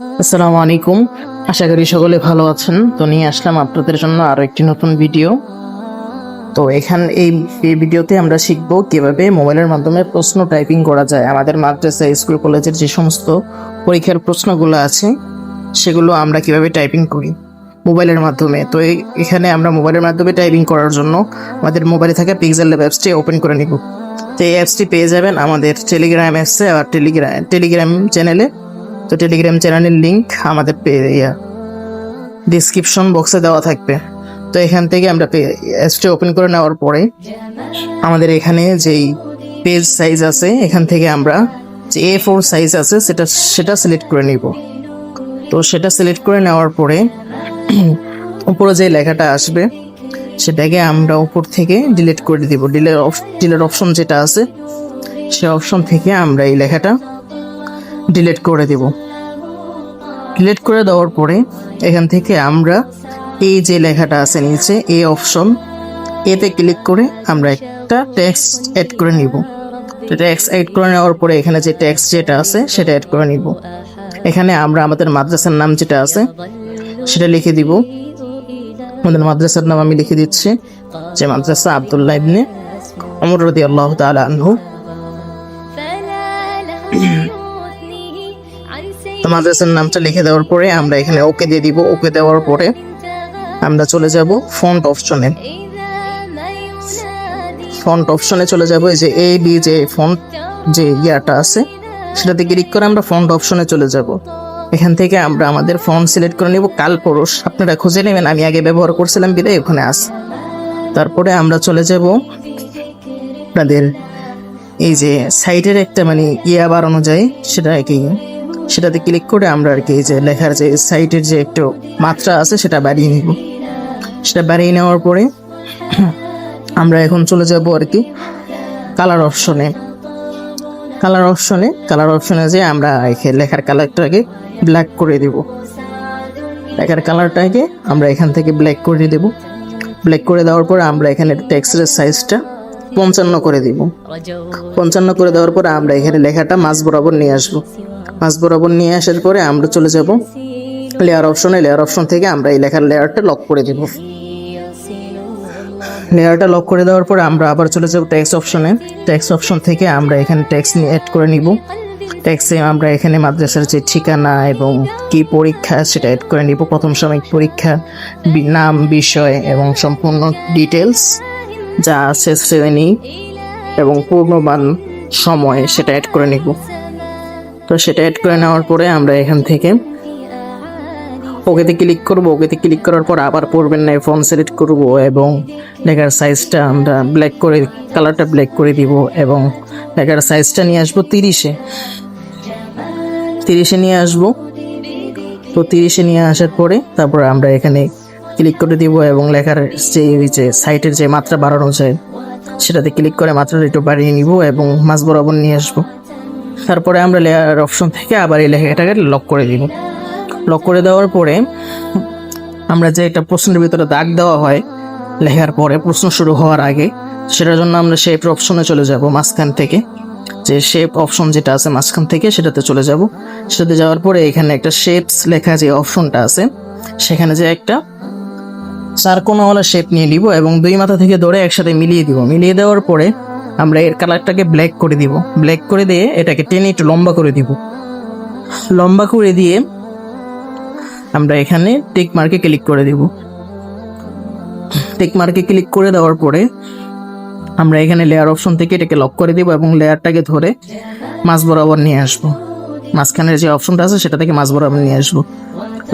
আসসালামু আলাইকুম। আশা করি সকলে ভালো আছেন। তো নিয়ে আসলাম আপনাদের জন্য আরও একটি নতুন ভিডিও। তো এখান এই ভিডিওতে আমরা শিখব কীভাবে মোবাইলের মাধ্যমে প্রশ্ন টাইপিং করা যায়। আমাদের মাদ্রাসা, স্কুল, কলেজের যে সমস্ত পরীক্ষার প্রশ্নগুলো আছে, সেগুলো আমরা কীভাবে টাইপিং করি মোবাইলের মাধ্যমে। তো এখানে আমরা মোবাইলের মাধ্যমে টাইপিং করার জন্য আমাদের মোবাইলে থাকা পিক্সেল ল্যাব অ্যাপসটি ওপেন করে নিব। তো এই অ্যাপসটি পেয়ে যাবেন আমাদের টেলিগ্রাম অ্যাপসে আর টেলিগ্রাম টেলিগ্রাম চ্যানেলে তো টেলিগ্রাম চ্যানেলের লিঙ্ক আমাদের ডিসক্রিপশন বক্সে দেওয়া থাকবে। তো এখান থেকে আমরা অ্যাপসটি ওপেন করে নেওয়ার পরে আমাদের এখানে যেই পেজ সাইজ আছে, এখান থেকে আমরা যে এ ফোর সাইজ আছে, সেটা সেটা সিলেক্ট করে নিব। তো সেটা সিলেক্ট করে নেওয়ার পরে উপরে যে লেখাটা আসবে, সেটাকে আমরা উপর থেকে ডিলিট করে দিব। ডিলেট ডিলেট অপশন যেটা আছে, সে অপশন থেকে আমরা এই লেখাটা ডিলিট করে দেব। ডিলিট করে দেওয়ার পরে এখান থেকে আমরা এই যে লেখাটা আছে নিচে এ অপশন এতে ক্লিক করে আমরা একটা টেক্সট অ্যাড করে নিব। টেক্সট অ্যাড করে নেওয়ার পরে এখানে যে টেক্সট যেটা আছে সেটা অ্যাড করে নিব। এখানে আমরা আমাদের মাদ্রাসার নাম যেটা আছে সেটা লিখে দিব। আমাদের মাদ্রাসার নাম আমি লিখে দিচ্ছি যে মাদ্রাসা আবদুল্লাহ ইবনে অমর রদি আল্লাহ তাআলা আনহু। তো মাদ্রাসার নামটা লিখে দেওয়ার পরে আমরা এখানে ওকে দিয়ে দিব। ওকে দেওয়ার পরে আমরা চলে যাব ফন্ট অপশনে ফন্ট অপশনে চলে যাব এই যে এ বি যে ফন্ট যে ইয়াটা আছে, সেটাতে ক্লিক করে আমরা ফন্ট অপশনে চলে যাব। এখান থেকে আমরা আমাদের ফন্ট সিলেক্ট করে নিব। কালপুরুষ আপনারা খুঁজে নেবেন, আমি আগে ব্যবহার করছিলাম, বিদায় ওখানে আস। তারপরে আমরা চলে যাব আপনাদের এই যে সাইডের একটা মানে ইয়া বাড়ানো যায় সেটা কি সেটাতে ক্লিক করে আমরা আর কি যে লেখার যে সাইটের যে একটু মাত্রা আছে সেটা বাড়িয়ে নিব। সেটা বাড়িয়ে নেওয়ার পরে আমরা এখন চলে যাব আর কি কালার অপশনে কালার অপশনে কালার অপশনে যে আমরা লেখার কালারটাকে ব্ল্যাক করে দেব। লেখার কালারটাকে আমরা এখান থেকে ব্ল্যাক করে দেব। ব্ল্যাক করে দেওয়ার পর আমরা এখানে টেক্সটের সাইজটা পঞ্চান্ন করে দিব। পঞ্চান্ন করে দেওয়ার পরে আমরা এখানে লেখাটা মাছ বরাবর নিয়ে আসব। মাছ বরাবর নিয়ে আসার পরে আমরা চলে যাব লেয়ার অপশনে লেয়ার অপশন থেকে আমরা এই লেখার লেয়ারটা লক করে দেব। লেয়ারটা লক করে দেওয়ার পরে আমরা আবার চলে যাব ট্যাক্স অপশনে ট্যাক্স অপশন থেকে আমরা এখানে ট্যাক্স নিয়ে অ্যাড করে নিব। ট্যাক্সে আমরা এখানে মাদ্রাসার যে ঠিকানা এবং কি পরীক্ষা সেটা অ্যাড করে নিব। প্রথম সাময়িক পরীক্ষা নাম, বিষয় এবং সম্পূর্ণ ডিটেলস যা আছে শ্রেণি এবং পূর্ণমান সময় সেটা অ্যাড করে নিব। তো সেটা অ্যাড করে নেওয়ার পরে আমরা এখান থেকে ওকেতে ক্লিক করব। ওকেতে ক্লিক করার পর আবার পড়বেন না ফোন সিলেক্ট করব এবং লেখার সাইজটা আমরা ব্ল্যাক করে কালারটা ব্ল্যাক করে দিব এবং লেখার সাইজটা নিয়ে আসব তিরিশে। তিরিশে নিয়ে আসব। তো তিরিশে নিয়ে আসার পরে তারপর আমরা এখানে ক্লিক করে দিব এবং লেখার যে যে সাইটের যে মাত্রা বাড়ানো যায়, সেটাতে ক্লিক করে মাত্রাটা একটু বাড়িয়ে নিব এবং মাছ বরাবর নিয়ে আসব। তারপরে আমরা লেয়ার অপশন থেকে আবার এই লেখাটাকে লক করে দিব। লক করে দেওয়ার পরে আমরা যে একটা প্রশ্নের ভিতরে দাগ দেওয়া হয়, লেখার পরে প্রশ্ন শুরু হওয়ার আগে, সেটার জন্য আমরা শেপ অপশনে চলে যাব মাঝখান থেকে। যে শেপ অপশন যেটা আছে মাঝখান থেকে সেটাতে চলে যাব। সেটাতে যাওয়ার পরে এখানে একটা শেপস লেখা যে অপশনটা আছে, সেখানে যে একটা চার কোনাওয়ালা শেপ নিয়ে নিব এবং দুই মাথা থেকে ধরে একসাথে মিলিয়ে দিব। মিলিয়ে দেওয়ার পরে আমরা এর কালারটাকে ব্ল্যাক করে দিব। ব্ল্যাক করে দিয়ে এটাকে টেনে একটু লম্বা করে দিব। লম্বা করে দিয়ে আমরা এখানে টিক মার্কে ক্লিক করে দিব। টিক মার্কে ক্লিক করে দেওয়ার পরে আমরা এখানে লেয়ার অপশন থেকে এটাকে লক করে দিব এবং লেয়ারটাকে ধরে মাছ বরাবর নিয়ে আসব। মাঝখানের যে অপশনটা আছে সেটা থেকে মাছ বরাবর নিয়ে আসব।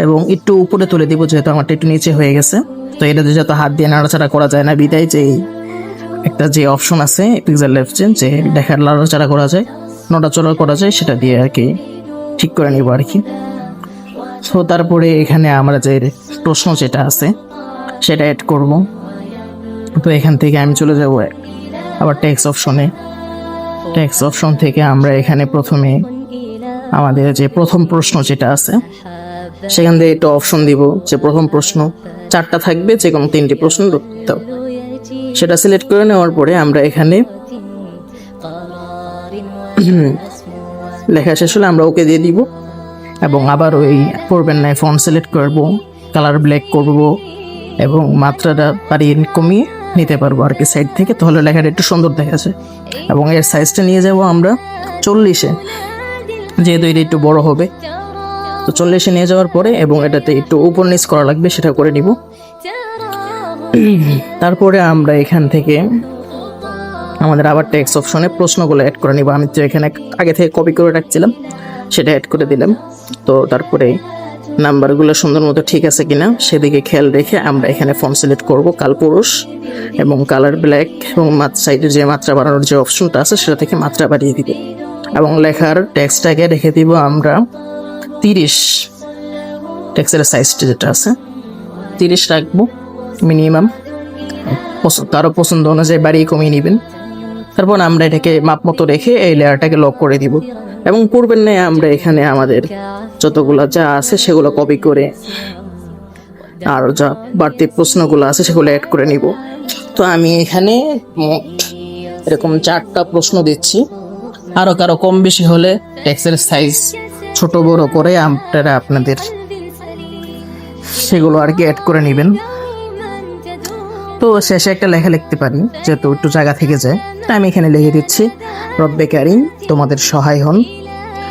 এবং একটু উপরে তুলে দিব যেহেতু আমারটা একটু নিচে হয়ে গেছে। তো এটাতে যত হাত দিয়ে নাড়াচাড়া করা যায় না, বিদায় যে একটা যে অপশন আছে পিক্সেল লেফট যে দেখার নাড়াচাড়া করা যায় নড়াচড়া করা যায়, সেটা দিয়ে আর কি ঠিক করে নিব আর কি। সো তারপরে এখানে আমরা যে প্রশ্ন যেটা আছে, সেটা অ্যাড করব। তো এখান থেকে আমি চলে যাব আবার ট্যাক্স অপশনে ট্যাক্স অপশন থেকে আমরা এখানে প্রথমে আমাদের যে প্রথম প্রশ্ন যেটা আছে, সেখান থেকে একটা অপশন দিব, যে প্রথম প্রশ্ন চারটা থাকবে যে কোনো তিনটি প্রশ্ন দাও সেটা সিলেক্ট করে নেওয়ার পরে আমরা এখানে লেখা শেষ হলে আমরা ওকে দিয়ে দিব এবং আবার ওই করবেন না ফন্ট সিলেক্ট করব কালার ব্ল্যাক করব এবং মাত্রাটা বাড়িয়ে কমিয়ে নিতে পারব আর কি সাইড থেকে, তাহলে লেখাটা একটু সুন্দর দেখা যায় এবং এর সাইজটা নিয়ে যাব আমরা চল্লিশে, যেহেতু এটা একটু বড় হবে। তো চল্লিশে নিয়ে যাওয়ার পরে এবং এটাতে একটু উপর নিচ করা লাগবে, সেটা করে নিব। তারপরে আমরা এখান থেকে আমাদের আবার টেক্সট অপশনে প্রশ্নগুলো অ্যাড করে নিব। আমি তো এখানে আগে থেকে কপি করে রাখছিলাম, সেটা অ্যাড করে দিলাম। তো তারপরে নাম্বারগুলো সুন্দর মতো ঠিক আছে কিনা সেদিকে খেয়াল রেখে আমরা এখানে ফর্ম সিলেক্ট করব কালপুরুষ এবং কালার ব্ল্যাক এবং সাইডের যে মাত্রা বাড়ানোর যে অপশনটা আছে সেটা থেকে মাত্রা বাড়িয়ে দিব। এবং লেখার টেক্সটটাকে রেখে দিব আমরা তিরিশ টেক্সটের সাইজটা যেটা আছে, তিরিশ রাখব। মিনিমাম। কারও পছন্দ অনুযায়ী বাড়িয়ে কমিয়ে নেবেন। তারপর আমরা এটাকে মাপ মতো রেখে এই লেয়ারটাকে লক করে দিব। এবং পূর্বের ন্যায় আমরা এখানে আমাদের যতগুলো যা আছে সেগুলো কপি করে আর যা বাড়তি প্রশ্নগুলো আছে সেগুলো অ্যাড করে নিব। তো আমি এখানে এরকম চারটা প্রশ্ন দিচ্ছি। আরও কারও কম বেশি হলে টেক্সের সাইজ ছোট বড় করে আপনারা আপনাদের সেগুলো আর কি অ্যাড করে নেবেন। তো শেষে একটা লেখা লিখতে পারি, যেহেতু একটু জায়গা থেকে যায়। তাই আমি এখানে লিখে দিচ্ছি, রব্বে কারিম, তোমাদের সহায় হন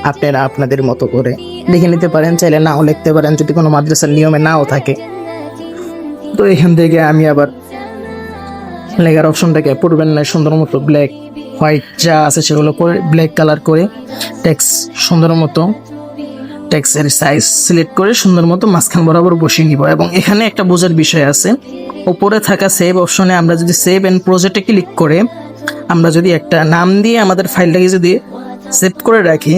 আপনারা আপনাদের মতো করে। লিখে নিতে পারেন, চাইলে নাও লিখতে পারেন, যদি কোনো মাদ্রাসার নিয়মে নাও থাকে। তো এখান থেকে আমি আবার লেখার অপশনটাকে পূর্বের নয় সুন্দর মতো ব্ল্যাক হোয়াইট যা আছে সেগুলো করে ব্ল্যাক কালার করে টেক্স সুন্দর মতো টেক্সের সাইজ সিলেক্ট করে সুন্দর মতো মাঝখান বরাবর বসিয়ে নিব এবং এখানে একটা বোঝার বিষয় আছে। উপরে থাকা সেভ অপশনে আমরা যদি সেভ অ্যান্ড প্রজেক্টে ক্লিক করে, আমরা যদি একটা নাম দিয়ে আমাদের ফাইলটাকে যদি সেভ করে রাখি,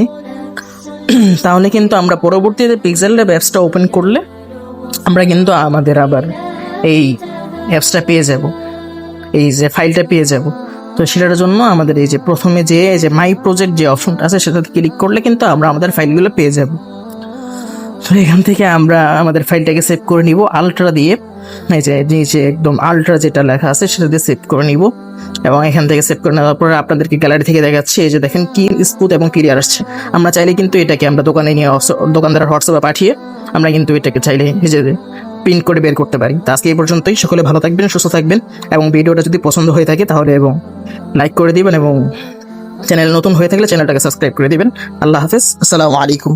তাহলে কিন্তু আমরা পরবর্তীতে পিক্সেল ল্যাব অ্যাপসটা ওপেন করলে আমরা কিন্তু আমাদের আবার এই অ্যাপসটা পেয়ে যাব, এই যে ফাইলটা পেয়ে যাব। তো সেটার জন্য আমাদের এই যে প্রথমে যে যে মাই প্রজেক্ট যে অপশনটা আছে সেটাতে ক্লিক করলে কিন্তু আমরা আমাদের ফাইলগুলো পেয়ে যাব। তো এখান থেকে আমরা আমাদের ফাইলটাকে সেভ করে নিব আলট্রা দিয়ে। এই যে নিচে একদম আলট্রা যেটা লেখা আছে, সেটা দিয়ে সেভ করে নিব। এবং এখান থেকে সেভ করে নেওয়ার পরে আপনাদেরকে গ্যালারি থেকে দেখাচ্ছি, এই যে দেখেন কি স্মুথ এবং ক্লিয়ার আসছে। আমরা চাইলে কিন্তু এটাকে আমরা দোকানে নিয়ে দোকানদারের হোয়াটসঅ্যাপে পাঠিয়ে আমরা কিন্তু এটাকে চাইলে নিজেদের প্রিন্ট করে বের করতে পারি। তো আজকে এই পর্যন্তই, সকলে ভালো থাকবেন, সুস্থ থাকবেন। এবং ভিডিওটা যদি পছন্দ হয়ে থাকে তাহলে এবং লাইক করে দিবেন এবং চ্যানেল নতুন হয়ে থাকলে চ্যানেলটাকে সাবস্ক্রাইব করে দিবেন। আল্লাহ হাফেজ, আসসালামু আলাইকুম।